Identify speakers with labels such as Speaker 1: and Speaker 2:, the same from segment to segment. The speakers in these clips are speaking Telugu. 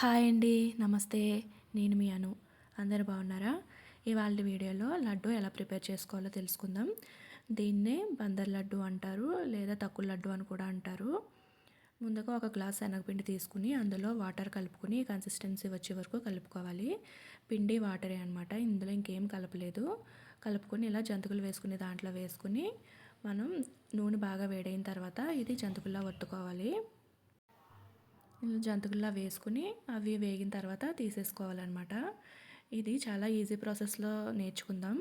Speaker 1: హాయ్ అండి నమస్తే. నేను మీ అను. అందరు బాగున్నారా? ఇవాళ వీడియోలో లడ్డు ఎలా ప్రిపేర్ చేసుకోవాలో తెలుసుకుందాం. దీన్నే బందర్ లడ్డు అంటారు లేదా తక్కువ లడ్డు అని కూడా అంటారు. ముందుగా ఒక గ్లాస్ శనగపిండి తీసుకుని అందులో వాటర్ కలుపుకుని కన్సిస్టెన్సీ వచ్చే వరకు కలుపుకోవాలి. పిండి వాటరే అనమాట ఇందులో ఇంకేం కలపలేదు. కలుపుకొని ఇలా జంతుకులు వేసుకుని దాంట్లో వేసుకుని మనం నూనె బాగా వేడైన తర్వాత ఇది జంతుకుల్లా ఒత్తుకోవాలి. జంతుకుల్లా వేసుకుని అవి వేగిన తర్వాత తీసేసుకోవాలన్నమాట. ఇది చాలా ఈజీ ప్రాసెస్లో నేర్చుకుందాం.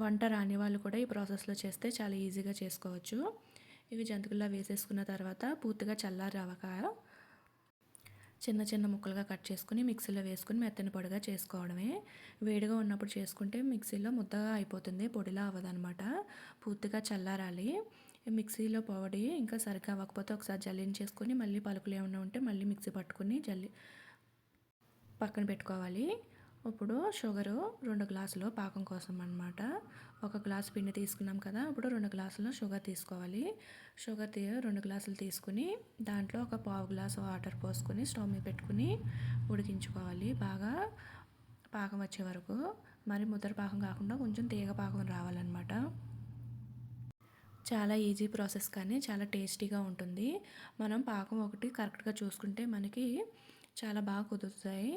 Speaker 1: వంట రాని వాళ్ళు కూడా ఈ ప్రాసెస్లో చేస్తే చాలా ఈజీగా చేసుకోవచ్చు. ఇవి జంతుకుల్లా వేసేసుకున్న తర్వాత పూర్తిగా చల్లారి చల్లారవక చిన్న చిన్న ముక్కలుగా కట్ చేసుకుని మిక్సీలో వేసుకుని మెత్తని పొడిగా చేసుకోవడమే. వేడిగా ఉన్నప్పుడు చేసుకుంటే మిక్సీలో ముద్దగా అయిపోతుంది పొడిలా అవ్వదనమాట పూర్తిగా చల్లారాలి. మిక్సీలో పొడి ఇంకా సరిగ్గా అవ్వకపోతే ఒకసారి జల్లించేసుకొని మళ్ళీ పలుకులు ఏమైనా ఉంటే మళ్ళీ మిక్సీ పట్టుకుని జల్లి పక్కన పెట్టుకోవాలి. ఇప్పుడు షుగరు రెండు గ్లాసులు పాకం కోసం అనమాట ఒక గ్లాసు పిండి తీసుకున్నాం కదా ఇప్పుడు రెండు గ్లాసులు షుగర్ తీసుకోవాలి. షుగర్ తీ రెండు గ్లాసులు తీసుకుని దాంట్లో ఒక పావు గ్లాసు వాటర్ పోసుకొని స్టవ్ మీద పెట్టుకుని ఉడికించుకోవాలి. బాగా పాకం వచ్చే వరకు. మరి ముద్ర పాకం కాకుండా కొంచెం తీగ పాకం రావాలన్నమాట. చాలా ఈజీ ప్రాసెస్ కానీ చాలా టేస్టీగా ఉంటుంది. మనం పాకం ఒకటి కరెక్ట్గా చూసుకుంటే మనకి చాలా బాగా కుదురుతాయి.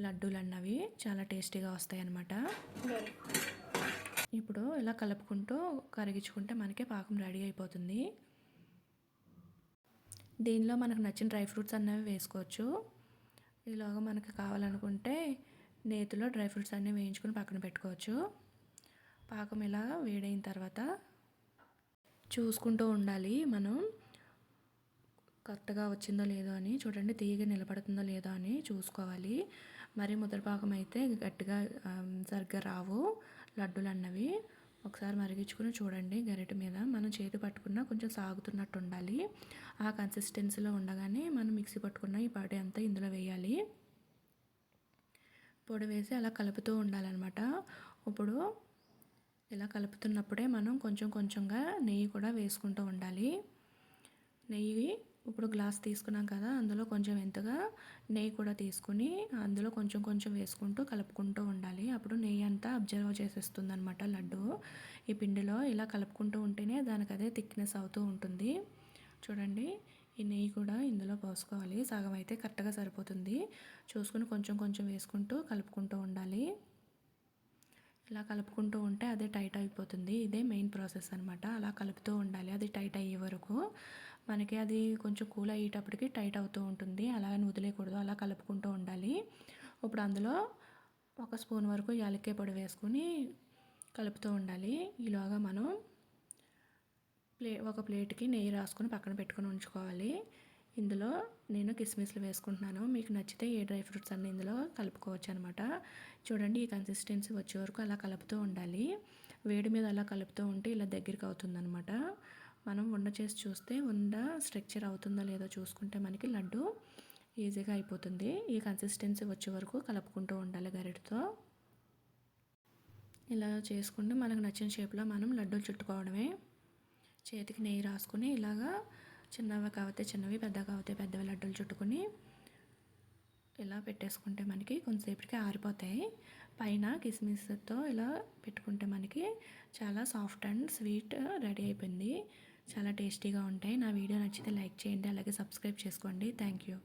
Speaker 1: లడ్డూలు అన్నవి చాలా టేస్టీగా వస్తాయి అన్నమాట. ఇప్పుడు ఇలా కలుపుకుంటూ కరిగించుకుంటే మనకి పాకం రెడీ అయిపోతుంది. దీనిలో మనకు నచ్చిన డ్రై ఫ్రూట్స్ అన్నవి వేసుకోవచ్చు. ఇలాగ మనకు కావాలనుకుంటే నేతిలో డ్రై ఫ్రూట్స్ అన్నీ వేయించుకొని పక్కన పెట్టుకోవచ్చు. పాకం ఇలా వేడైన తర్వాత చూసుకుంటూ ఉండాలి మనం. కరెక్ట్గా వచ్చిందో లేదో అని చూడండి తీగ నిలబడుతుందో లేదో అని చూసుకోవాలి. మరి ముద్రపాకం అయితే గట్టిగా సరిగ్గా రావు. లడ్డూలు అన్నవి ఒకసారి మరిగించుకుని చూడండి గరిట మీద. మనం చేతి పట్టుకున్న కొంచెం సాగుతున్నట్టు ఉండాలి. ఆ కన్సిస్టెన్సీలో ఉండగానే మనం మిక్సీ పట్టుకున్న ఈ పొడి అంతా ఇందులో వేయాలి. పొడి వేసి అలా కలుపుతూ ఉండాలన్నమాట. ఇప్పుడు ఇలా కలుపుతున్నప్పుడే మనం కొంచెం కొంచెంగా నెయ్యి కూడా వేసుకుంటూ ఉండాలి. నెయ్యి ఇప్పుడు గ్లాస్ తీసుకున్నాం కదా అందులో కొంచెం ఎంతగా నెయ్యి కూడా తీసుకుని అందులో కొంచెం కొంచెం వేసుకుంటూ కలుపుకుంటూ ఉండాలి. అప్పుడు నెయ్యి అంతా అబ్జర్వ్ చేసేస్తుంది అనమాట లడ్డు. ఈ పిండిలో ఇలా కలుపుకుంటూ ఉంటేనే దానికి అదే థిక్నెస్ అవుతూ ఉంటుంది. చూడండి ఈ నెయ్యి కూడా ఇందులో పోసుకోవాలి. సగం అయితే కరెక్ట్గా సరిపోతుంది. చూసుకుని కొంచెం కొంచెం వేసుకుంటూ కలుపుకుంటూ ఉండాలి. ఇలా కలుపుకుంటూ ఉంటే అదే టైట్ అయిపోతుంది. ఇదే మెయిన్ ప్రాసెస్ అనమాట అలా కలుపుతూ ఉండాలి. అది టైట్ అయ్యే వరకు మనకి అది కొంచెం కూల్ అయ్యేటప్పటికి టైట్ అవుతూ ఉంటుంది. అలాగని వదిలేయకూడదు. అలా కలుపుకుంటూ ఉండాలి. ఇప్పుడు అందులో ఒక స్పూన్ వరకు యాలక్కాయ పొడి వేసుకొని కలుపుతూ ఉండాలి. ఈలోగా మనం ప్లే ఒక ప్లేట్కి నెయ్యి రాసుకొని పక్కన పెట్టుకొని ఉంచుకోవాలి. ఇందులో నేను కిస్మిస్లు వేసుకుంటున్నాను. మీకు నచ్చితే ఏ డ్రై ఫ్రూట్స్ అన్నీ ఇందులో కలుపుకోవచ్చు అనమాట చూడండి ఈ కన్సిస్టెన్సీ వచ్చే వరకు అలా కలుపుతూ ఉండాలి. వేడి మీద అలా కలుపుతూ ఉంటే ఇలా దగ్గరికి అవుతుందనమాట మనం ఉండ చేసి చూస్తే ఉండ స్ట్రక్చర్ అవుతుందో లేదో చూసుకుంటే మనకి లడ్డు ఈజీగా అయిపోతుంది. ఈ కన్సిస్టెన్సీ వచ్చే వరకు కలుపుకుంటూ ఉండాలి గరిటతో. ఇలా చేసుకుంటే మనకు నచ్చిన షేప్లో మనం లడ్డూలు చుట్టుకోవడమే. చేతికి నెయ్యి రాసుకుని ఇలాగా చిన్నవి కావతే చిన్నవి పెద్ద కావతే పెద్దవి లడ్డూలు చుట్టుకుని ఇలా పెట్టేసుకుంటే మనకి కొంతసేపటికి ఆరిపోతాయి. పైన కిస్మిస్తో ఇలా పెట్టుకుంటే మనకి చాలా సాఫ్ట్ అండ్ స్వీట్ రెడీ అయిపోయింది. చాలా టేస్టీగా ఉంటాయి. నా వీడియో నచ్చితే లైక్ చేయండి అలాగే సబ్స్క్రైబ్ చేసుకోండి. Thank you.